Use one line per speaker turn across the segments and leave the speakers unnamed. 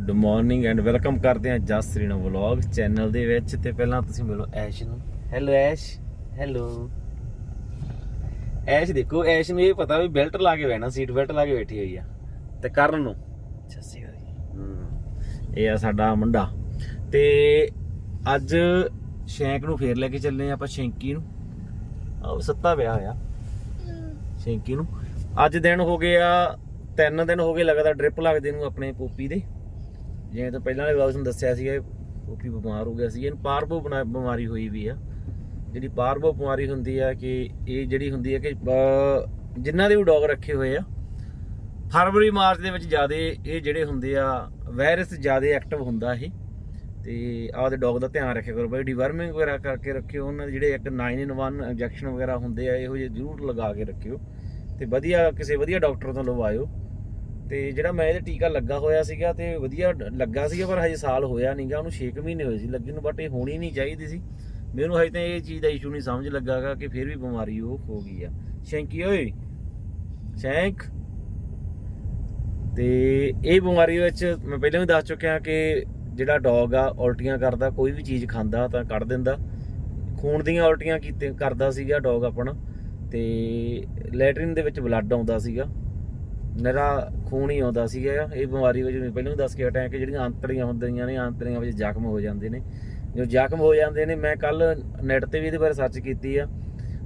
Good morning and welcome ਕਰਦੇ ਹਾਂ ਜਸ ਸ੍ਰੀਨਾ vlog channel ਦੇ ਵਿੱਚ ਤੇ ਪਹਿਲਾਂ ਤੁਸੀਂ ਮਿਲੋ ਐਸ਼ ਨੂੰ। ਹੈਲੋ ਐਸ਼। ਹੈਲੋ ਐਸ਼ ਦੇਖੋ ਐਸ਼ ਨੂੰ ਇਹ ਪਤਾ ਵੀ ਬੈਲਟ ਲਾ ਕੇ ਬੈਣਾ ਸੀਟ ਬੈਲਟ ਲਾ ਕੇ ਬੈਠੀ ਹੋਈ ਆ। ਤੇ ਕਰਨ ਨੂੰ। ਸੱਸੀ ਇਹ ਆ ਸਾਡਾ ਮੁੰਡਾ। ਤੇ ਅੱਜ ਸ਼ੈਂਕ ਨੂੰ ਫੇਰ ਲੈ ਕੇ ਚੱਲੇ ਆਪਾਂ ਸ਼ੈਂਕੀ ਨੂੰ। ਆਹ ਸੱਤਾ ਵਿਆਹ ਹੋਇਆ। ਸ਼ੈਂਕੀ ਨੂੰ। ਅੱਜ ਦਿਨ ਹੋ ਗਏ ਆ ਤਿੰਨ ਦਿਨ ਹੋ ਗਏ ਲਗਾਤਾਰ ਡ੍ਰਿਪ ਲੱਗਦੇ ਨੂੰ ਆਪਣੇ ਪੋਪੀ ਦੇ। ਜਿਵੇਂ ਤਾਂ ਪਹਿਲਾਂ ਵਾਲੇ ਵਲੌਗਸ ਨੂੰ ਦੱਸਿਆ ਸੀ ਪੋਪੀ ਬਿਮਾਰ ਹੋ ਗਿਆ ਸੀ ਇਹਨੂੰ ਪਾਰਬੋ ਬਣਾ- ਬਿਮਾਰੀ ਹੋਈ ਵੀ ਆ। ਜਿਹੜੀ ਪਾਰਬੋ ਬਿਮਾਰੀ ਹੁੰਦੀ ਆ ਕਿ ਇਹ ਜਿਹੜੀ ਹੁੰਦੀ ਆ ਕਿ ਅਹ, ਜਿਨ੍ਹਾਂ ਦੇ ਵੀ ਡੌਗ ਰੱਖੇ ਹੋਏ ਆ ਫਰਵਰੀ ਮਾਰਚ ਦੇ ਵਿੱਚ ਜ਼ਿਆਦਾ ਇਹ ਜਿਹੜੇ ਹੁੰਦੇ ਆ ਵਾਇਰਸ ਜ਼ਿਆਦਾ ਐਕਟਿਵ ਹੁੰਦਾ ਇਹ। ਤੇ ਆਪਦੇ ਡੌਗ ਦਾ ਧਿਆਨ ਰੱਖਿਆ ਕਰੋ ਬਈ ਡਿਵਰਮਿੰਗ ਵਗੈਰਾ ਕਰਕੇ ਰੱਖਿਓ ਉਹਨਾਂ ਦੇ ਜਿਹੜੇ ਇੱਕ 9 ਇਨ 1 ਇੰਜੈਕਸ਼ਨ ਵਗੈਰਾ ਹੁੰਦੇ ਆ ਇਹੋ ਜਿਹੇ ਜ਼ਰੂਰ ਲਗਾ ਕੇ ਰੱਖਿਓ। ਤੇ ਵਧੀਆ ਕਿਸੇ ਵਧੀਆ ਡਾਕਟਰ ਤੋਂ ਲਵਾਇਓ। ਤੇ ਜਿਹੜਾ ਮੈਂ ਇਹਦੇ ਟੀਕਾ ਲੱਗਾ ਹੋਇਆ ਸੀਗਾ ਤੇ ਵਧੀਆ ਲੱਗਾ ਸੀਗਾ, ਪਰ ਹਜੇ ਸਾਲ ਹੋਇਆ ਨਹੀਂਗਾ ਉਹਨੂੰ 6 ਮਹੀਨੇ ਹੋਏ ਸੀ ਲੱਗੇ ਨੂੰ ਬਟ ਇਹ ਹੋਣੀ ਨਹੀਂ ਚਾਹੀਦੀ ਸੀ। ਮੈਨੂੰ ਹਜੇ ਤਾਂ ਇਹ ਚੀਜ਼ ਦਾ ਇਸ਼ੂ ਨਹੀਂ ਸਮਝ ਲੱਗਾਗਾ ਕਿ ਫਿਰ ਵੀ ਬਿਮਾਰੀ ਉਹ ਹੋ ਗਈ ਆ। ਸ਼ੈਂਕੀ ਓਏ, ਸ਼ੈਂਕ। ਤੇ ਇਹ ਬਿਮਾਰੀ ਵਿੱਚ ਮੈਂ ਪਹਿਲਾਂ ਵੀ ਦੱਸ ਚੁੱਕਿਆ ਕਿ ਜਿਹੜਾ ਡੌਗ ਆ, ਉਲਟੀਆਂ ਕਰਦਾ, ਕੋਈ ਵੀ ਚੀਜ਼ ਖਾਂਦਾ ਤਾਂ ਕੱਢ ਦਿੰਦਾ। ਖੂਨ ਦੀਆਂ ਉਲਟੀਆਂ ਕੀਤੇ, ਕਰਦਾ ਸੀਗਾ ਡੌਗ ਆਪਣਾ, ਤੇ ਲੈਟਰਿਨ ਦੇ ਵਿੱਚ ਬਲੱਡ ਆਉਂਦਾ ਸੀਗਾ। ਨਰਾ ਖੂਨ ਹੀ ਆਉਂਦਾ ਸੀਗਾ ਇਹ ਬਿਮਾਰੀ ਵਿੱਚ ਮੈਂ ਪਹਿਲਾਂ ਵੀ ਦੱਸ ਕੇ ਹਟਿਆ ਕਿ ਜਿਹੜੀਆਂ ਆਂਤੜੀਆਂ ਹੁੰਦੀਆਂ ਨੇ ਆਂਤੜੀਆਂ ਵਿੱਚ ਜ਼ਖਮ ਹੋ ਜਾਂਦੇ ਨੇ। ਜੋ ਜ਼ਖਮ ਹੋ ਜਾਂਦੇ ਨੇ, ਮੈਂ ਕੱਲ ਨੈਟ ਤੇ ਵੀ ਇਹਦੇ ਬਾਰੇ ਸਰਚ ਕੀਤੀ ਆ।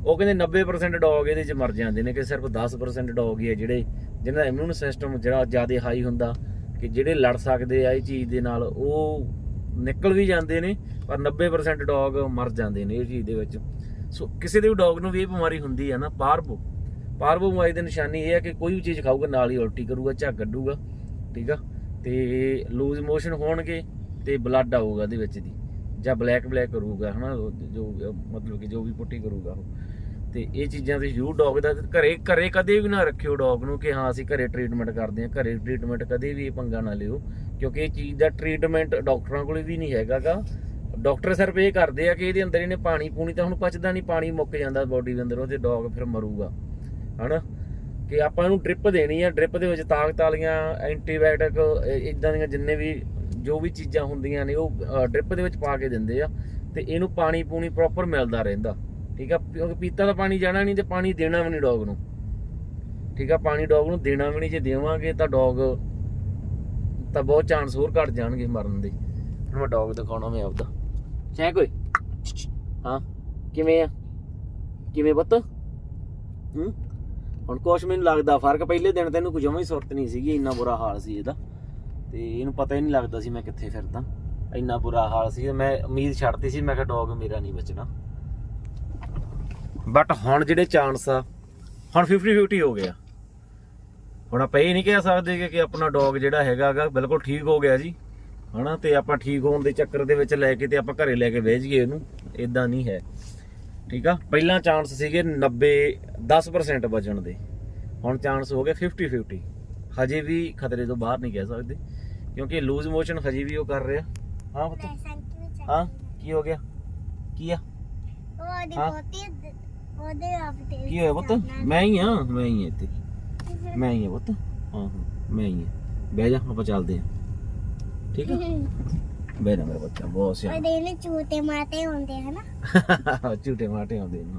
ਉਹ ਕਹਿੰਦੇ 90% ਡੌਗ ਇਹਦੇ ਚ ਮਰ ਜਾਂਦੇ ਨੇ, ਕਿ ਸਿਰਫ 10% ਡੌਗ ਹੀ ਆ ਜਿਹੜੇ, ਜਿਹਨਾਂ ਦਾ ਇਮਿਊਨ ਸਿਸਟਮ ਜਿਹੜਾ ਜ਼ਿਆਦਾ ਹਾਈ ਹੁੰਦਾ, ਕਿ ਜਿਹੜੇ ਲੜ ਸਕਦੇ ਆ ਇਹ ਚੀਜ਼ ਦੇ ਨਾਲ, ਉਹ ਨਿਕਲ ਵੀ ਜਾਂਦੇ ਨੇ, ਪਰ 90% ਡੌਗ ਮਰ ਜਾਂਦੇ ਨੇ ਇਹ ਚੀਜ਼ ਦੇ ਵਿੱਚ। ਸੋ ਕਿਸੇ ਦੇ ਵੀ ਡੌਗ ਨੂੰ ਵੀ ਇਹ ਬਿਮਾਰੀ ਹੁੰਦੀ ਆ ਨਾ ਪਾਰਬੋ ਪਾਰਬੋ ਬਿਮਾਰੀ ਦੀ ਨਿਸ਼ਾਨੀ ਇਹ ਹੈ ਕਿ ਕੋਈ ਵੀ ਚੀਜ਼ ਖਾਊਗਾ, ਨਾਲ ਹੀ ਉਲਟੀ ਕਰੂਗਾ, ਝੱਗ ਕੱਢੂਗਾ, ਠੀਕ ਆ? ਤੇ ਲੂਜ਼ ਮੋਸ਼ਨ ਹੋਣਗੇ ਤੇ ਬਲੱਡ ਆਊਗਾ ਇਹਦੇ ਵਿੱਚ ਦੀ ਜਾਂ ਬਲੈਕ ਬਲੈਕ ਕਰੂਗਾ, ਹਨਾ? ਉਹ ਜੋ, ਮਤਲਬ ਕਿ ਜੋ ਵੀ ਪੁੱਟੀ ਕਰੂਗਾ ਉਹ। ਤੇ ਇਹ ਚੀਜ਼ਾਂ ਤੇ ਜ਼ਰੂਰ ਡੌਗ ਦਾ ਘਰੇ ਘਰੇ ਕਦੇ ਵੀ ਨਾ ਰੱਖਿਓ ਡੌਗ ਨੂੰ ਕਿ ਹਾਂ, ਅਸੀਂ ਘਰੇ ਟ੍ਰੀਟਮੈਂਟ ਕਰਦੇ ਹਾਂ, ਘਰੇ ਟ੍ਰੀਟਮੈਂਟ ਕਦੇ ਵੀ ਇਹ ਪੰਗਾ ਨਾ ਲਿਓ, ਕਿਉਂਕਿ ਇਹ ਚੀਜ਼ ਦਾ ਟ੍ਰੀਟਮੈਂਟ ਡਾਕਟਰਾਂ ਕੋਲ ਵੀ ਨਹੀਂ ਹੈਗਾਗਾ ਡਾਕਟਰ ਸਿਰਫ ਇਹ ਕਰਦੇ ਆ ਕਿ ਇਹਦੇ ਅੰਦਰ ਇਹਨੇ ਪਾਣੀ ਪੂਣੀ ਤਾਂ ਹੁਣ ਪਚਦਾ ਨਹੀਂ, ਪਾਣੀ ਮੁੱਕ ਜਾਂਦਾ ਬਾਡੀ ਦੇ ਅੰਦਰ, ਉਹਦੇ ਡੌਗ ਫਿਰ ਮਰੂਗਾ। ਹਨਾ? ਕਿ ਆਪਾਂ ਇਹਨੂੰ ਡ੍ਰਿਪ ਦੇਣੀ ਆ ਡ੍ਰਿਪ ਦੇ ਵਿੱਚ ਤਾਕਤ ਵਾਲੀਆਂ ਐਂਟੀਬਾਇਓਟਿਕ ਇਦਾਂ ਦੀਆਂ ਜਿੰਨੇ ਵੀ ਜੋ ਵੀ ਚੀਜ਼ਾਂ ਹੁੰਦੀਆਂ ਨੇ, ਉਹ ਡ੍ਰਿਪ ਦੇ ਵਿੱਚ ਪਾ ਕੇ ਦਿੰਦੇ ਆ ਤੇ ਇਹਨੂੰ ਪਾਣੀ ਪੂਣੀ ਪ੍ਰੋਪਰ ਮਿਲਦਾ ਰਹਿੰਦਾ, ਠੀਕ ਆ? ਕਿਉਂਕਿ ਪੀਤਾ ਤਾਂ ਪਾਣੀ ਜਾਣਾ ਨਹੀਂ ਤੇ ਪਾਣੀ ਦੇਣਾ ਵੀ ਨਹੀਂ ਡੌਗ ਨੂੰ, ਠੀਕ ਆ? ਪਾਣੀ ਡੌਗ ਨੂੰ ਦੇਣਾ ਵੀ ਨਹੀਂ, ਜੇ ਦੇਵਾਂਗੇ ਤਾਂ ਡੌਗ ਤਾਂ ਬਹੁਤ ਚਾਂਸ ਹੋਰ ਘਟ ਜਾਣਗੇ ਮਰਨ ਦੇ। ਹੁਣ ਮੈਂ ਡੌਗ ਦਿਖਾਉਣਾ ਮੈਂ ਆਪਦਾ। ਚੈੱਕ ਓਏ। ਹਾਂ? ਕਿਵੇਂ ਆ? ਕਿਵੇਂ ਬੱਤ ਹੂੰ? ਹੁਣ ਕੁਛ ਮੈਨੂੰ ਲੱਗਦਾ ਫ਼ਰਕ, ਪਹਿਲੇ ਦਿਨ ਤੈਨੂੰ ਕੁਝ ਜਮਾਂ ਹੀ ਸੁਰਤ ਨਹੀਂ ਸੀਗੀ, ਇੰਨਾ ਬੁਰਾ ਹਾਲ ਸੀ ਇਹਦਾ। ਤੇ ਇਹਨੂੰ ਪਤਾ ਹੀ ਨਹੀਂ ਲੱਗਦਾ ਸੀ ਮੈਂ ਕਿੱਥੇ ਫਿਰਦਾ। ਇੰਨਾ ਬੁਰਾ ਹਾਲ ਸੀ, ਮੈਂ ਉਮੀਦ ਛੱਡਤੀ ਸੀ, ਮੈਂ ਕਿਹਾ ਡੌਗ ਮੇਰਾ ਨਹੀਂ ਬਚਣਾ। ਬਟ ਹੁਣ ਜਿਹੜੇ ਚਾਂਸ ਆ, ਹੁਣ 50 50 ਹੋ ਗਿਆ। ਹੁਣ ਆਪਾਂ ਇਹ ਨਹੀਂ ਕਹਿ ਸਕਦੇ ਕਿ- ਆਪਣਾ ਡੌਗ ਜਿਹੜਾ ਹੈਗਾਗਾ ਬਿਲਕੁਲ ਠੀਕ ਹੋ ਗਿਆ ਜੀ। ਹਨਾ, ਤੇ ਆਪਾਂ ਠੀਕ ਹੋਣ ਦੇ ਚੱਕਰ ਦੇ ਵਿੱਚ ਲੈ ਕੇ ਤੇ ਆਪਾਂ ਘਰੇ ਲੈ ਕੇ ਵੇਚ ਗਏ ਇਹਨੂੰ। ਇਦਾਂ ਨਹੀਂ ਹੈ। ਠੀਕ ਆ? ਪਹਿਲਾਂ ਚਾਂਸ ਸੀਗੇ 90 10% ਬਚਣ ਦੇ। ਹੁਣ ਚਾਂਸ ਹੋ ਗਏ 50 50 ਹਜੇ ਵੀ ਖਤਰੇ ਤੋਂ ਬਾਹਰ ਨਹੀਂ ਕਹਿ ਸਕਦੇ ਕਿਉਂਕਿ ਲੂਜ਼ ਮੋਸ਼ਨ ਹਜੇ ਵੀ ਉਹ ਕਰ ਰਿਹਾ। ਹਾਂ ਪੁੱਤ? ਹਾਂ? ਕੀ ਹੋ ਗਿਆ? ਕੀ ਆ?
ਉਹਦੀ? ਬਹੁਤੀ ਉਹਦੇ ਆਪ ਤੇ
ਕੀ ਹੋਇਆ ਪੁੱਤ? ਮੈਂ ਹੀ ਆ? ਮੈਂ ਹੀ ਇੱਥੇ। ਮੈਂ ਹੀ ਆ ਪੁੱਤ। ਹਾਂ ਹਾਂ। ਮੈਂ ਹੀ ਆ। ਬਹਿ ਜਾ ਆਪਾਂ ਚੱਲਦੇ ਆ ਠੀਕ ਆ? ਜਾ ਮੇਰਾ ਬੱਚਾ ਬਹੁਤ ਸਿਆਣਾ
ਉਹਦੇ ਨੇ ਚੂਤੇ ਮਾਤੇ ਹੁੰਦੇ ਹਨਾ
ਝੂਟੇ ਮਾਟੇ ਆਉਂਦੇ ਨੇ।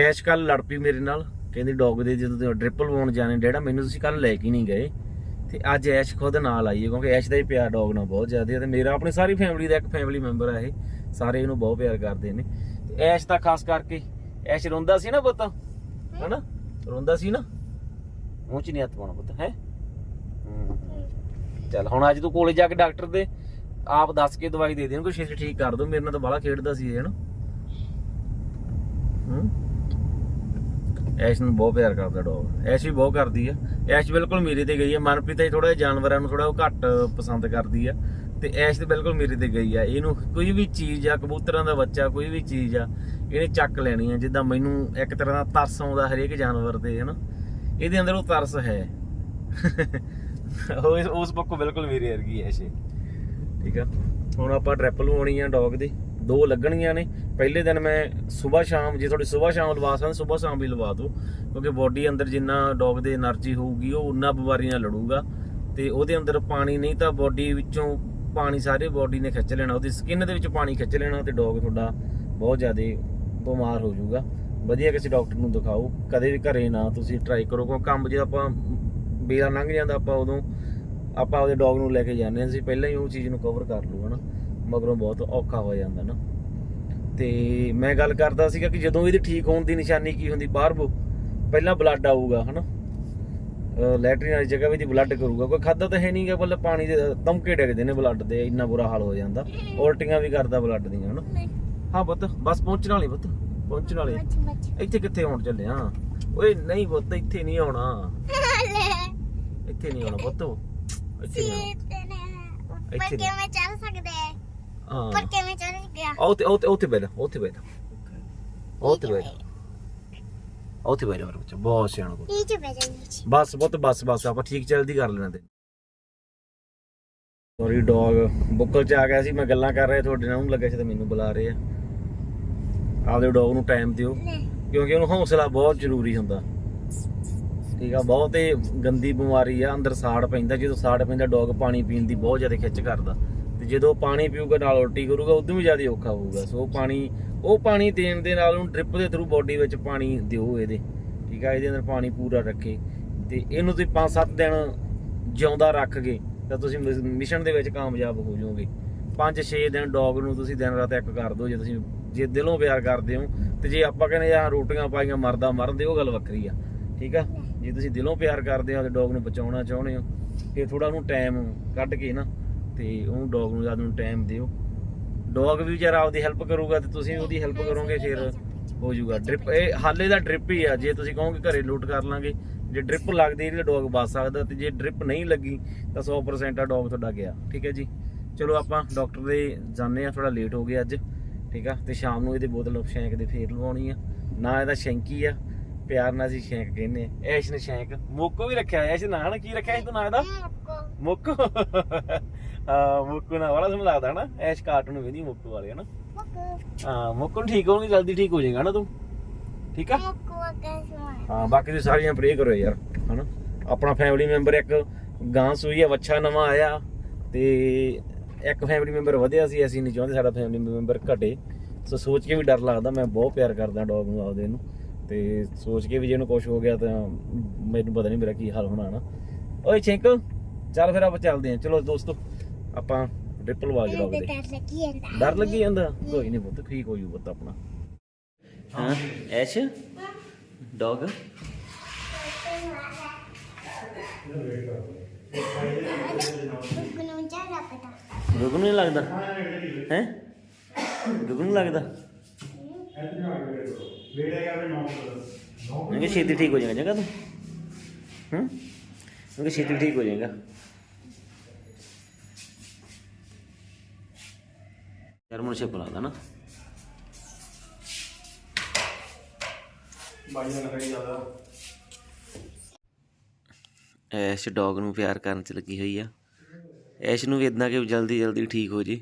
ਐਸ਼ ਕੱਲ ਲੜ ਪਈ ਮੇਰੇ ਨਾਲ ਕਹਿੰਦੀ ਡੌਗ ਦੇ ਜਦੋਂ ਤੁਸੀਂ ਡ੍ਰਿਪਲ ਲਵਾਉਣ ਜਾਣੇ ਡੈਡਾ ਮੈਨੂੰ ਤੁਸੀਂ ਕੱਲ ਲੈ ਕੇ ਨਹੀਂ ਗਏ। ਤੇ ਅੱਜ ਐਸ਼ ਖੁਦ ਨਾਲ ਆਈ ਹੈ ਕਿਉਂਕਿ ਐਸ਼ ਦਾ ਹੀ ਪਿਆਰ ਡੌਗ ਨਾਲ ਬਹੁਤ ਜ਼ਿਆਦਾ ਹੈ ਤੇ ਮੇਰਾ ਆਪਣੀ ਸਾਰੀ ਫੈਮਿਲੀ ਦਾ ਇੱਕ ਫੈਮਿਲੀ ਮੈਂਬਰ ਆ ਇਹ। ਸਾਰੇ ਇਹਨੂੰ ਬਹੁਤ ਪਿਆਰ ਕਰਦੇ ਨੇ। ਤੇ ਐਸ਼ ਤਾਂ ਖਾਸ ਕਰਕੇ ਐਸ਼ ਰੋਂਦਾ ਸੀ ਨਾ ਪੁੱਤ? ਹਨਾ? ਰੋਂਦਾ ਸੀ ਨਾ? ਮੂੰਹ ਚ ਨਹੀਂ ਹੱਥ ਪਾਉਣਾ ਪੁੱਤ ਹੈ? ਚੱਲ, ਹੁਣ ਅੱਜ ਤੂੰ ਕੋਲੇ ਜਾ ਕੇ ਡਾਕਟਰ ਦੇ ਆਪ ਦੱਸ ਕੇ ਦਵਾਈ ਦੇ ਦੇਣ ਕੋਈ ਛੇਤੀ ਠੀਕ ਕਰ ਦੋ, ਮੇਰੇ ਨਾਲ ਤਾਂ ਬਾਲਾ ਖੇਡਦਾ ਸੀ ਇਹ, ਹਨਾ? ਐਸ਼ ਨੂੰ ਬਹੁਤ ਪਿਆਰ ਕਰਦਾ ਡੌਗ, ਐਸ਼ ਵੀ ਬਹੁਤ ਕਰਦੀ ਆ। ਐਸ਼ ਬਿਲਕੁਲ ਮੇਰੇ ਤੇ ਗਈ ਆ, ਮਨਪ੍ਰੀਤ ਹੀ ਥੋੜਾ ਜਾਨਵਰਾਂ ਨੂੰ ਥੋੜਾ ਘੱਟ ਪਸੰਦ ਕਰਦੀ ਆ। ਤੇ ਐਸ਼ ਤੇ ਬਿਲਕੁਲ ਮੇਰੇ ਤੇ ਗਈ ਆ, ਇਹਨੂੰ ਕੋਈ ਵੀ ਚੀਜ਼ ਆ, ਕਬੂਤਰਾਂ ਦਾ ਬੱਚਾ, ਕੋਈ ਵੀ ਚੀਜ਼ ਆ, ਇਹਨੇ ਚੱਕ ਲੈਣੀ ਆ, ਜਿੱਦਾਂ ਮੈਨੂੰ ਇੱਕ ਤਰ੍ਹਾਂ ਦਾ ਤਰਸ ਆਉਂਦਾ ਹਰੇਕ ਜਾਨਵਰ ਤੇ, ਹਨਾ? ਇਹਦੇ ਅੰਦਰ ਉਹ ਤਰਸ ਹੈ। ਉਸ ਉਸ ਪੱਕੋਂ ਬਿਲਕੁਲ ਮੇਰੇ ਵਰਗੀ ਹੈ ਸ਼ੇ ਠੀਕ ਆ? ਹੁਣ ਆਪਾਂ ਟ੍ਰਿਪਲ ਹੋਣੀ ਆ ਡੌਗ ਦੀ। ਦੋ ਲੱਗਣੀਆਂ ਨੇ। ਪਹਿਲੇ ਦਿਨ ਮੈਂ ਸਵੇਰ ਸ਼ਾਮ, ਜੇ ਤੁਹਾਡੇ ਸਵੇਰ ਸ਼ਾਮ ਲਵਾ ਸਕਦੇ ਸਵੇਰ ਸ਼ਾਮ ਵੀ ਲਵਾ ਦਿਓ। ਕਿਉਂਕਿ ਬੋਡੀ ਅੰਦਰ ਜਿੰਨਾ ਡੌਗ ਦੇ એનર્ਜੀ ਹੋਊਗੀ, ਉਹ ਉਨਾ ਬਿਮਾਰੀਆਂ ਲੜੂਗਾ। ਤੇ ਉਹਦੇ ਅੰਦਰ ਪਾਣੀ ਨਹੀਂ ਤਾਂ ਬੋਡੀ ਵਿੱਚੋਂ ਪਾਣੀ ਸਾਰੇ ਬੋਡੀ ਨੇ ਖਿੱਚ ਲੈਣਾ। ਉਹਦੀ ਸਕਿਨ ਦੇ ਵਿੱਚ ਪਾਣੀ ਖਿੱਚ ਲੈਣਾ ਤੇ ਡੌਗ ਤੁਹਾਡਾ ਬਹੁਤ ਜ਼ਿਆਦਾ ਬਿਮਾਰ ਹੋ ਜਾਊਗਾ। ਵਧੀਆ ਕਿਸੇ ਡਾਕਟਰ ਨੂੰ ਦਿਖਾਓ। ਕਦੇ ਵੀ ਘਰੇ ਨਾ ਤੁਸੀਂ ਟਰਾਈ ਕਰੋ। ਕਿਉਂਕਿ ਕੰਮ ਜੇ ਆਪਾਂ ਬੇਲਾ ਲੰਘ ਜਾਂਦਾ ਆਪਾਂ ਉਦੋਂ ਆਪਾਂ ਉਹਦੇ ਡੌਗ ਨੂੰ ਲੈ ਕੇ ਜਾਂਦੇ ਅਸੀਂ ਪਹਿਲਾਂ ਹੀ ਉਹ ਚੀਜ਼ ਨੂੰ ਕਵਰ ਕਰ ਲੂ ਹਨਾ। ਮਗਰੋਂ ਬਹੁਤ ਔਖਾ ਹੋ ਜਾਂਦਾ ਨਾ। ਤੇ ਮੈਂ ਗੱਲ ਕਰਦਾ ਸੀਗਾ ਕਿ ਜਦੋਂ ਇਹਦੀ ਠੀਕ ਹੋਣ ਦੀ ਨਿਸ਼ਾਨੀ ਕੀ ਹੁੰਦੀ ਬਾਹਰ ਬੋ ਪਹਿਲਾਂ ਬਲੱਡ ਆਊਗਾ ਹਨਾ। ਲੈਟਰਿਨ ਵਾਲੀ ਜਗ੍ਹਾ ਵੀ ਦੀ ਬਲੱਡ ਕਰੂਗਾ ਕੋਈ ਖਾਦਾ ਤਾਂ ਹੈ ਨਹੀਂਗਾ ਬੱਲੇ ਪਾਣੀ ਦੇ ਤਮਕੇ ਡਿੱਗਦੇ ਨੇ ਬਲੱਡ ਦੇ ਇੰਨਾ ਬੁਰਾ ਹਾਲ ਹੋ ਜਾਂਦਾ। ਉਲਟੀਆਂ ਵੀ ਕਰਦਾ ਬਲੱਡ ਦੀਆਂ ਹਨਾ। ਹਾਂ ਪੁੱਤ ਬਸ ਪਹੁੰਚਣ ਵਾਲੀ ਪੁੱਤ ਪਹੁੰਚਣ ਵਾਲੀ। ਇੱਥੇ ਕਿੱਥੇ ਆਉਣ ਚੱਲੇ ਆ? ਓਏ ਨਹੀਂ ਪੁੱਤ ਇੱਥੇ ਨਹੀਂ ਆਉਣਾ। ਇੱਥੇ ਨਹੀਂ ਆਉਣਾ ਪੁੱਤ ਇੱਥੇ ਨਹੀਂ ਆਉਣਾ
ਉੱਪਰ
ਨਹੀਂ।
ਕਿਵੇਂ ਚੱਲ ਸਕਦੇ
ਹਾਂ
ਉੱਪਰ ਕਿਵੇਂ ਚੱਲ ਗਿਆ
ਉਹ ਤੇ ਉਹ ਤੇ ਉੱਥੇ ਬੈਠ ਉੱਥੇ ਬੈਠ ਉੱਥੇ ਬੈਠ ਉੱਥੇ ਬੈਠ ਮੇਰੇ ਬੱਚਾ ਬਹੁਤ ਸਿਆਣਾ ਪੁੱਤ
ਨੀਚੇ ਬਹਿ ਜਾ ਨੀਚੇ
ਬਸ ਪੁੱਤ ਬਸ ਬਸ ਆਪਾਂ ਠੀਕ ਚੱਲਦੀ ਕਰ ਲੈਣਾ ਤੇ ਸੌਰੀ ਡੌਗ ਬੁੱਕਲ ਚ ਆ ਗਿਆ ਸੀ ਮੈਂ ਗੱਲਾਂ ਕਰ ਰਿਹਾ ਤੁਹਾਡੇ ਨਾਲ ਉਹਨੂੰ ਲੱਗਿਆ ਸੀ ਤੇ ਮੈਨੂੰ ਬੁਲਾ ਰਹੇ ਆ। ਆਪਦੇ ਡੌਗ ਨੂੰ ਟਾਈਮ ਦਿਓ।
ਲੈ।
ਕਿਉਂਕਿ ਉਹਨੂੰ ਹੌਸਲਾ ਬਹੁਤ ਜ਼ਰੂਰੀ ਹੁੰਦਾ। ਠੀਕ ਆ, ਬਹੁਤ ਹੀ ਗੰਦੀ ਬਿਮਾਰੀ ਆ, ਅੰਦਰ ਸਾੜ ਪੈਂਦਾ, ਜਦੋਂ ਸਾੜ ਪੈਂਦਾ, ਡੌਗ ਪਾਣੀ ਪੀਣ ਦੀ ਬਹੁਤ ਜ਼ਿਆਦਾ ਖਿੱਚ ਕਰਦਾ। ਤੇ ਜਦੋਂ ਪਾਣੀ ਪੀਊਗਾ, ਨਾਲ ਉਲਟੀ ਕਰੂਗਾ, ਉਦੋਂ ਵੀ ਜ਼ਿਆਦਾ ਔਖਾ ਹੋਊਗਾ। ਸੋ ਪਾਣੀ, ਉਹ ਪਾਣੀ ਦੇਣ ਦੇ ਨਾਲ ਉਹਨੂੰ ਡ੍ਰਿਪ ਦੇ ਥਰੂ ਬੋਡੀ ਵਿੱਚ ਪਾਣੀ ਦਿਓ ਇਹਦੇ, ਠੀਕ ਆ, ਇਹਦੇ ਅੰਦਰ ਪਾਣੀ ਪੂਰਾ ਰੱਖੇ। ਤੇ ਇਹਨੂੰ ਤੁਸੀਂ 5-7 ਦਿਨ ਜਿਉਂਦਾ ਰੱਖ ਗਏ ਤਾਂ ਤੁਸੀਂ ਮਿਸ- ਮਿਸ਼ਨ ਦੇ ਵਿੱਚ ਕਾਮਯਾਬ ਹੋ ਜਾਓਗੇ। 5-6 ਦਿਨ ਡੌਗ ਨੂੰ ਤੁਸੀਂ ਦਿਨ ਰਾਤ ਇੱਕ ਕਰ ਦਿਓ, ਜੇ ਤੁਸੀਂ, ਜੇ ਦਿਲੋਂ ਪਿਆਰ ਕਰਦੇ ਹੋ, ਤੇ ਜੇ ਆਪਾਂ ਕਹਿੰਦੇ ਯਾਰ ਰੋਟੀਆਂ ਪਾਈਆਂ ਮਰਦਾ ਮਰਨ ਦੇ, ਉਹ ਗੱਲ ਵੱਖਰੀ ਆ, ਠੀਕ ਆ? ਜੇ ਤੁਸੀਂ ਦਿਲੋਂ ਪਿਆਰ ਕਰਦੇ ਹੋ ਤੇ ਡੌਗ ਨੂੰ ਬਚਾਉਣਾ ਚਾਹੁੰਦੇ ਹੋ, ਫਿਰ ਥੋੜਾ ਉਹਨੂੰ ਟਾਈਮ ਕੱਢ ਕੇ ਨਾ ਤੇ ਉਹਨੂੰ ਡੌਗ ਨੂੰ ਜਦ ਨੂੰ ਟਾਈਮ ਦਿਓ। ਡੌਗ ਵੀ ਵਿਚਾਰਾ ਆਪਦੀ ਹੈਲਪ ਕਰੂਗਾ ਤੇ ਤੁਸੀਂ ਉਹਦੀ ਹੈਲਪ ਕਰੋਗੇ, ਫਿਰ ਹੋ ਜਾਊਗਾ ਡ੍ਰਿਪ ਇਹ ਹਾਲੇ ਦਾ ਡ੍ਰਿਪ ਹੀ ਆ। ਜੇ ਤੁਸੀਂ ਕਹੋਗੇ ਘਰੇ ਲੂਟ ਕਰ ਲਾਂਗੇ, ਜੇ ਡ੍ਰਿਪ ਲੱਗਦੀ ਤਾਂ ਡੌਗ ਬਚ ਸਕਦਾ ਤੇ ਜੇ ਡ੍ਰਿਪ ਨਹੀਂ ਲੱਗੀ ਤਾਂ 100% ਆ ਡੌਗ ਤੁਹਾਡਾ ਗਿਆ। ਠੀਕ ਹੈ ਜੀ? ਚਲੋ ਆਪਾਂ ਡਾਕਟਰ ਦੇ ਜਾਣੇ ਆ ਥੋੜਾ ਲੇਟ ਹੋ ਗਿਆ ਅੱਜ। ਠੀਕ ਆ? ਤੇ ਸ਼ਾਮ ਨੂੰ ਇਹਦੇ ਬੋਤਲ ਸ਼ੈਂਕ ਦੇ ਫੇਰ ਲਵਾਉਣੀ ਆ। ਨਾ ਇਹਦਾ ਸ਼ੈਂਕੀ ਆ। ਪਿਆਰ ਨਾਲ ਅਸੀਂ ਸ਼ੈਂਕ ਕਹਿੰਦੇ ਆ ਐਸ਼ ਨੇ ਸ਼ੈਂਕ ਮੋਕੋ ਵੀ ਰੱਖਿਆ ਐਸ਼ ਨਾ ਨਾ ਕੀ ਰੱਖਿਆ ਸੀ ਤੂੰ ਨਾਂ ਇਹਦਾ?
ਮੁੱਕੋ।
ਹਾਂ ਮੁੱਕੂ ਨਾ ਬੜਾ ਸੋਹਣਾ ਲੱਗਦਾ ਨਾ ਐਸ਼ ਕਾਰਟੂਨ ਵੇਂਦੀ ਮੁੱਕੂ ਵਾਲੇ ਹਨਾ। ਹਾਂ ਮੁੱਕੂ ਨੂੰ ਠੀਕ ਹੋਣੀ ਜਲਦੀ ਠੀਕ ਹੋ ਜਾਏਗਾ ਨਾ ਤੂੰ? ਠੀਕ ਆ? ਹਾਂ ਬਾਕੀ ਤੁਸੀਂ ਸਾਰੀਆਂ ਪ੍ਰੇ ਕਰੋ ਯਾਰ ਹਨਾ। ਆਪਣਾ ਫੈਮਿਲੀ ਮੈਂਬਰ ਇੱਕ ਗਾਂ ਸੂਈ ਆ ਵੱਛਾ ਨਵਾਂ ਆਇਆ ਤੇ ਇੱਕ ਫੈਮਿਲੀ ਮੈਂਬਰ ਵਧਿਆ ਸੀ ਅਸੀਂ ਨਹੀਂ ਚਾਹੁੰਦੇ ਸਾਡਾ ਫੈਮਿਲੀ ਮੈਂਬਰ ਘਟੇ। ਸੋ ਸੋਚ ਕੇ ਵੀ ਡਰ ਲੱਗਦਾ ਮੈਂ ਬਹੁਤ ਪਿਆਰ ਕਰਦਾ ਡੌਗ ਨੂੰ ਆਪਦੇ ਨੂੰ। ਤੇ ਸੋਚ ਕੇ ਵੀ ਜੇ ਇਹਨੂੰ ਕੁਝ ਹੋ ਗਿਆ ਤਾਂ ਮੈਨੂੰ ਪਤਾ ਨਹੀਂ ਮੇਰਾ ਕੀ ਹਾਲ ਹੋਣਾ ਨਾ। ਓਏ ਛਿੰਕ ਚੱਲ ਫਿਰ ਆਪਾਂ ਚੱਲਦੇ ਹਾਂ। ਚਲੋ ਦੋਸਤੋ ਆਪਾਂ ਡ੍ਰਿਪ ਲਵਾ ਕੇ ਡੌਗ ਦੇ
ਡਰ ਲੱਗੀ ਜਾਂਦਾ।
ਡਰ ਲੱਗੀ ਜਾਂਦਾ? ਕੋਈ ਨਹੀਂ ਪੁੱਤ ਠੀਕ ਹੋ ਜੂ ਪੁੱਤ ਆਪਣਾ। ਹਾਂ ਐਸ਼? ਡੌਗ?
ਮੁੱਕੋ ਨੂੰ ਜਾ ਪਤਾ
ਗੁੱਗੂ ਨੂੰ ਨਹੀਂ ਲੱਗਦਾ? ਨੂੰ ਮੈਂ ਕਿਹਾ ਛੇਤੀ ਠੀਕ ਹੋ ਜਾਏਗਾ ਜਗਾ ਤੂੰ। ਹੂੰ? ਮੈਂ ਕਿਹਾ ਛੇਤੀ ਠੀਕ ਹੋ ਜਾਏਗਾ। ਯਾਰ ਮੈਨੂੰ ਛੇਪ ਲੱਗਦਾ ਨਾ। ਐਸ਼ ਡੌਗ ਨੂੰ ਪਿਆਰ ਕਰਨ ਚ ਲੱਗੀ ਹੋਈ ਆ। ਐਸ਼ ਨੂੰ ਵੀ ਇਦਾਂ ਕਿ ਜਲਦੀ ਜਲਦੀ ਠੀਕ ਹੋ ਜੇ।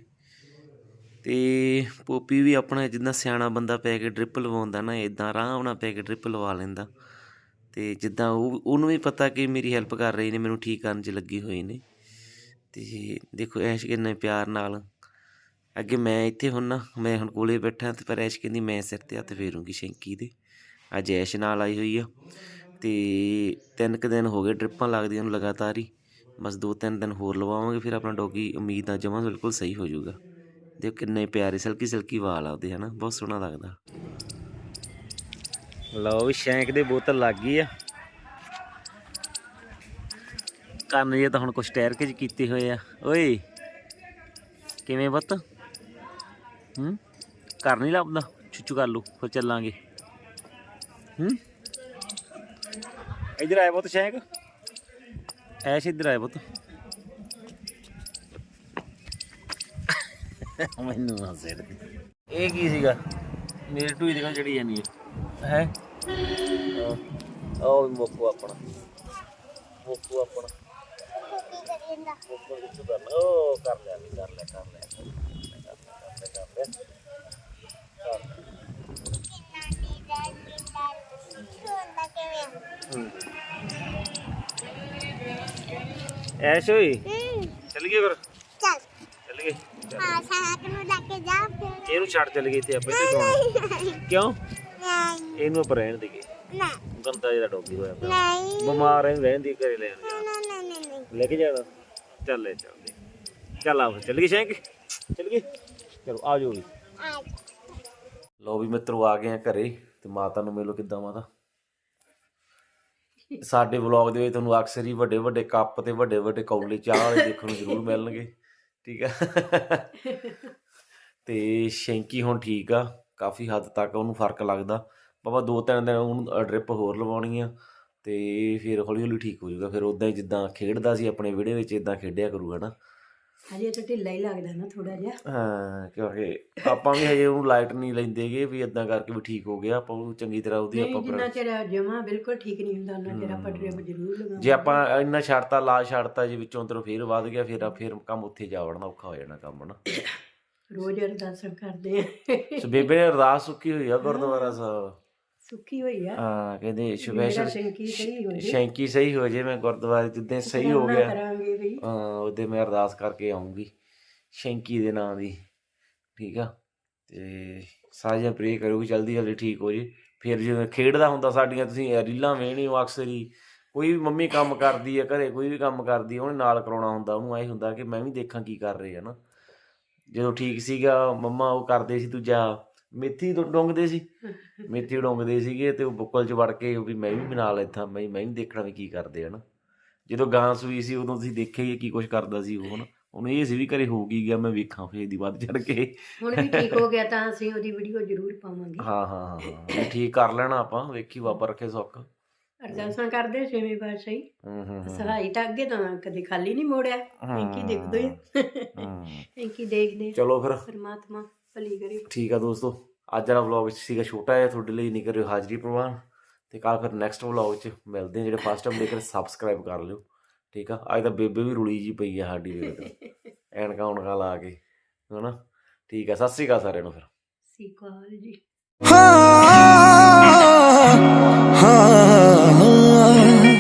ਤੇ ਪੋਪੀ ਵੀ ਆਪਣਾ ਜਿੱਦਾਂ ਸਿਆਣਾ ਬੰਦਾ ਪੈ ਕੇ ਡ੍ਰਿਪ ਲਵਾਉਂਦਾ ਨਾ ਇਦਾਂ ਆਰਾਮ ਨਾਲ ਪੈ ਕੇ ਡ੍ਰਿਪ ਲਵਾ ਲੈਂਦਾ। ਤੇ ਜਿੱਦਾਂ ਉਹ, ਉਹਨੂੰ ਵੀ ਪਤਾ ਕਿ ਮੇਰੀ ਹੈਲਪ ਕਰ ਰਹੀ ਨੇ, ਮੈਨੂੰ ਠੀਕ ਕਰਨ 'ਚ ਲੱਗੀ ਹੋਈ ਨੇ। ਤੇ ਦੇਖੋ, ਐਸ਼ ਕਿੰਨੇ ਪਿਆਰ ਨਾਲ। ਅੱਗੇ ਮੈਂ ਇੱਥੇ ਹੁਣ ਨਾ ਮੈਂ ਹੁਣ ਕੋਲੇ ਬੈਠਾ, ਤੇ ਪਰ ਐਸ਼ ਕਹਿੰਦੀ, ਮੈਂ ਸਿਰ ਤੇ ਹੱਥ ਫੇਰੂੰਗੀ ਸ਼ੈਂਕੀ ਦੇ। ਅੱਜ ਐਸ਼ ਨਾਲ ਆਈ ਹੋਈ ਆ। ਤੇ ਤਿੰਨ ਕੁ ਦਿਨ ਹੋ ਗਏ ਡ੍ਰਿਪਾਂ ਲੱਗਦੀਆਂ ਨੂੰ ਲਗਾਤਾਰ ਹੀ। ਬਸ ਦੋ ਤਿੰਨ ਦਿਨ ਹੋਰ ਲਵਾਵਾਂਗੇ, ਫਿਰ ਆਪਣਾ ਡੋਗੀ ਉਮੀਦ ਆ ਜਮਾਂ ਬਿਲਕੁਲ ਸਹੀ ਹੋ ਜਾਊਗਾ। ਦੇਖੋ ਕਿੰਨੇ ਪਿਆਰੇ ਸਲਕੀ ਸਲਕੀ ਵਾਲ ਆ ਉਹਦੇ, ਹਨਾ? ਬਹੁਤ ਸੋਹਣਾ ਲੱਗਦਾ। ਲਓ ਵੀ ਸ਼ੈਂਕ ਦੀ ਬੋਤਲ ਲੱਗ ਗਈ ਆ। ਕੰਨ ਜੇ ਤਾਂ ਹੁਣ ਕੁਛ ਟਾਇਰ ਕੇ ਕੀਤੇ ਹੋਏ ਆ। ਓਏ, ਕਿਵੇਂ ਬੱਤ ਹੂੰ? ਘਰ ਨਹੀਂ ਲੱਭਦਾ? ਚੁੱਚੂ ਕਰ ਲੂ ਫਿਰ ਚੱਲਾਂਗੇ। ਹੂੰ? ਇਧਰ ਆਇਆ ਬਹੁਤ ਸ਼ੈਂਕ? ਐਸ਼ ਇਧਰ ਆਇਆ ਪੁੱਤ। ਮੈਨੂੰ ਹੱਸੇ ਇਹ ਕੀ ਸੀਗਾ? ਮੇਰੇ ਟੂਈ ਦੇਖਣ ਚੜੀ ਜਾਨੀ ਹੈ। ਹੈ? ਉਹ ਮੋਕੂ ਆਪਣਾ। ਮੋਕੂ ਆਪਣਾ। ਮੋਕੂ ਕਿੱਥੋਂ ਕਰਨਾ? ਉਹ ਕਰ ਲਿਆ ਵੀ ਕਰ ਲਿਆ ਕਰ ਲਿਆ ਕਰ ਲਿਆ, ਕਰ ਲਿਆ, ਕਰ ਲਿਆ।
ਕਿੰਨਾ ਦੀ ਡਰ ਦੀ ਡਰ ਹੁੰਦਾ ਕਿਵੇਂ
ਹੂੰ। ਐਸ਼ ਹੋਈ? ਚੱਲ ਗਏ ਫਿਰ?
ਚੱਲ।
ਚੱਲ ਗਏ
ਹਾਂ ਸਾਕ ਨੂੰ ਲੈ ਕੇ ਜਾ ਫਿਰ।
ਇਹਨੂੰ ਛੱਡ ਚੱਲ ਗਏ ਤੇ ਆਪਾਂ ਇੱਥੇ ਕਰਾਉਣਾ
ਨਹੀਂ।
ਕਿਉਂ?
ਨਹੀਂ।
ਇਹਨੂੰ ਆਪਾਂ ਰਹਿਣ ਦੇਗੇ
ਨਹੀਂ
ਗੰਦਾ ਜਿਹੜਾ ਡੋਗੀ ਹੋਇਆ ਪਿਆ।
ਨਹੀਂ।
ਬਿਮਾਰ ਹੈ ਰਹਿਣ ਦੀ ਘਰੇ ਲੈ ਜਾਣਾ।
ਨਹੀਂ ਨਹੀਂ ਨਹੀਂ
ਲੈ ਕੇ ਜਾਣਾ। ਚੱਲ ਲੈ ਚੱਲਦੇ ਚੱਲ ਆ ਫਿਰ, ਚੱਲ ਗਏ ਸ਼ੈਂਕ। ਚੱਲ ਗਏ ਚਲੋ ਆ ਜਾਓ ਵੀ।
ਆ ਜਾ।
ਲੋ ਵੀ ਮਿੱਤਰੋ ਆ ਗਏ ਆ ਘਰੇ। ਤੇ ਮਾਤਾ ਨੂੰ ਮਿਲੋ ਕਿੱਦਾਂ ਮਾਤਾ? ਸਾਡੇ ਵਲੌਗ ਦੇ ਵਿੱਚ ਤੁਹਾਨੂੰ ਅਕਸਰ ਹੀ ਵੱਡੇ ਵੱਡੇ ਕੱਪ ਤੇ ਵੱਡੇ ਵੱਡੇ ਕੌਲੇ ਚਾਹ ਵਾਲੇ ਦੇਖਣ ਨੂੰ ਜ਼ਰੂਰ ਮਿਲਣਗੇ। ਠੀਕ ਆ। ਤੇ ਸ਼ੈਂਕੀ ਹੁਣ ਠੀਕ ਆ, ਕਾਫੀ ਹੱਦ ਤੱਕ ਉਹਨੂੰ ਫ਼ਰਕ ਲੱਗਦਾ। ਬਾਬਾ, ਦੋ ਤਿੰਨ ਦਿਨ ਉਹਨੂੰ ਡ੍ਰਿਪ ਹੋਰ ਲਵਾਉਣੀ ਆ ਤੇ ਫਿਰ ਹੌਲੀ ਹੌਲੀ ਠੀਕ ਹੋ ਜਾਊਗਾ। ਫਿਰ ਉਦਾਂ ਹੀ ਜਿੱਦਾਂ ਖੇਡਦਾ ਸੀ ਆਪਣੇ ਵਿਹੜੇ ਵਿੱਚ ਇਦਾਂ ਖੇਡਿਆ ਕਰੂਗਾ ਨਾ
ਹਜੇ ਤਾਂ ਢਿੱਲਾ ਹੀ ਲੱਗਦਾ ਨਾ ਥੋੜਾ ਜਿਹਾ।
ਹਾਂ ਕਿਉਂਕਿ ਆਪਾਂ ਵੀ ਹਜੇ ਉਹਨੂੰ ਲਾਈਟ ਨਹੀਂ ਲੈਂਦੇਗੇ ਵੀ ਇਦਾਂ ਕਰਕੇ ਵੀ ਠੀਕ ਹੋ ਗਿਆ ਆਪਾਂ ਉਹਨੂੰ ਚੰਗੀ ਤਰ੍ਹਾਂ ਉਹਦੀ
ਨਹੀਂ
ਆਪਾਂ
ਜਿੰਨਾ
ਪਰ-
ਚਿਰ ਜਮਾ ਬਿਲਕੁਲ ਠੀਕ ਨਹੀਂ ਹੁੰਦਾ ਉਹਨਾਂ ਚਿਰ ਆਪਾਂ ਡ੍ਰਿਪ ਜ਼ਰੂਰ ਲਗਾਉਂਦੇ
ਜੇ ਆਪਾਂ ਇੰਨਾ ਛੱਡਤਾ ਲਾ ਛੱਡਤਾ ਜੇ ਵਿੱਚੋਂ ਅੰਦਰੋਂ ਫੇਰ ਵੱਧ ਗਿਆ ਫਿਰ ਆ ਫਿਰ ਕੰਮ ਉੱਥੇ ਜਾ ਵੜਨਾ ਔਖਾ ਹੋ ਜਾਣਾ ਕੰਮ ਨਾ
ਰੋਜ਼ ਅਰਦਾਸਾਂ ਕਰਦੇ ਆ।
ਸੋ ਬੇਬੇ ਨੇ ਅਰਦਾਸ ਸੁੱਕੀ ਹੋਈ ਆ ਗੁਰਦੁਆਰਾ ਸਾਹਿਬ।
ਸੁੱਕੀ ਹੋਈ ਆ।
ਹਾਂ ਕਹਿੰਦੇ
ਮੇਰਾ
ਸਪੈਸ਼ਲ
ਸ਼ੰਕੀ ਸਹੀ ਹੋ ਜੇ।
ਸ਼ੈਂਕੀ ਸਹੀ ਹੋ ਜੇ ਮੈਂ ਗੁਰਦੁਆਰੇ ਜਿੱਦਾਂ ਸਹੀ ਹੋ ਗਿਆ।
ਕਰਾਂਗੇ ਵੀ
ਹਾਂ ਉਹਦੇ ਮੈਂ ਅਰਦਾਸ ਕਰਕੇ ਆਉਂਗੀ ਸ਼ੈਂਕੀ ਦੇ ਨਾਂ ਦੀ ਠੀਕ ਆ? ਤੇ ਸਾਰਿਆਂ ਪ੍ਰੇ ਕਰੋ ਕਿ ਜਲਦੀ ਜਲਦੀ ਠੀਕ ਹੋ ਜੇ। ਫਿਰ ਜਦੋਂ ਖੇਡਦਾ ਹੁੰਦਾ ਸਾਡੀਆਂ ਤੁਸੀਂ ਰੀਲਾਂ ਵੇਖਣੀ ਹੋ ਅਕਸਰ ਹੀ। ਕੋਈ ਵੀ ਮੰਮੀ ਕੰਮ ਕਰਦੀ ਹੈ ਘਰੇ ਕੋਈ ਵੀ ਕੰਮ ਕਰਦੀ ਉਹਨੇ ਨਾਲ ਕਰਾਉਣਾ ਹੁੰਦਾ ਉਹਨੂੰ ਐ ਹੁੰਦਾ ਕਿ ਮੈਂ ਵੀ ਦੇਖਾਂ ਕੀ ਕਰ ਰਹੇ ਆ ਨਾ। ਜਦੋਂ ਠੀਕ ਸੀਗਾ ਮੰਮਾ ਉਹ ਕਰਦੇ ਸੀ ਦੂਜਾ ਮੇਥੀ ਤੋਂ ਡੋਂਗਦੇ ਸੀ। ਮੇਥੀ ਡੋਂਗਦੇ ਸੀਗੇ ਤੇ ਉਹ ਬੁੱਕਲ 'ਚ ਵੜ ਕੇ ਵੀ ਮੈਂ ਵੀ ਨਾਲ ਇੱਥਾਂ ਮੈਂ ਮੈਂ ਵੀ ਦੇਖਣਾ ਵੀ ਕੀ ਕਰਦੇ ਆ ਨਾ ਜਦੋਂ ਗਾਂ ਸੂਈ ਸੀ ਉਦੋਂ ਤੁਸੀਂ ਦੇਖਿਆ ਹੀ ਕੀ ਕੁਝ ਕਰਦਾ ਸੀ ਉਹ ਨਾ ਉਹਨੂੰ ਇਹ ਸੀ ਵੀ ਘਰੇ ਹੋ ਕੀ ਗਿਆ ਮੈਂ ਵੇਖਾਂ ਫੇਰ ਦੀ ਵੱਧ ਚੜ ਕੇ।
ਹੁਣ ਵੀ ਠੀਕ ਹੋ ਗਿਆ ਤਾਂ ਅਸੀਂ ਉਹਦੀ ਵੀਡੀਓ ਜ਼ਰੂਰ ਪਾਵਾਂਗੇ।
ਹਾਂ ਹਾਂ ਹਾਂ ਠੀਕ ਕਰ ਲੈਣਾ ਆਪਾਂ ਵੇਖੀ ਬਾਬਾ ਰੱਖੇ ਸੁੱਖ।
ਅਰਦਾਸਾਂ ਕਰਦੇ ਛੇਵੇਂ ਪਾਤਸ਼ਾਹੀ।
ਹੂੰ ਹੂੰ ਹੂੰ।
ਸਹਾਈ ਤਾਂ ਅੱਗੇ ਤਾਂ ਕਦੇ ਖਾਲੀ ਨਹੀਂ ਮੋੜਿਆ। ਇੰਕੀ ਦੇਖਦੇ
ਹੂੰ।
ਇੰਕੀ ਦੇਖਦੇ
ਚਲੋ ਫਿਰ।
ਪਰਮਾਤਮਾ ਭਲੀ ਕਰੇ।
ਠੀਕ ਆ ਦੋਸਤੋ ਅੱਜ ਦਾ ਵਲੌਗ ਸੀਗਾ ਛੋਟਾ ਜਿਹਾ ਤੁਹਾਡੇ ਲਈ ਨਹੀਂ ਕਰਿਓ ਹਾਜ਼ਰੀ ਪ੍ਰਵਾਨ। ਤੇ ਕੱਲ ਫਿਰ ਨੈਕਸਟ ਵਲੌਗ 'ਚ ਮਿਲਦੇ ਆ ਜਿਹੜੇ ਫਸਟ ਟਾਈਮ ਦੇਖੇ ਸਬਸਕ੍ਰਾਈਬ ਕਰ ਲਿਓ। ਠੀਕ ਆ ਅੱਜ ਤਾਂ ਬੇਬੇ ਵੀ ਰੁਲੀ ਜੀ ਪਈ ਆ ਸਾਡੀ ਵੇਲੇ ਤੇ। ਐਨਕਾਂ ਉਣਕਾਂ ਲਾ ਕੇ ਹਨਾ? ਠੀਕ ਆ ਸਤਿ ਸ੍ਰੀ ਅਕਾਲ ਸਾਰਿਆਂ ਨੂੰ ਫਿਰ।
ਸੀਕਾਲ ਜੀ।
ਹਾਂ ਹਾਂ।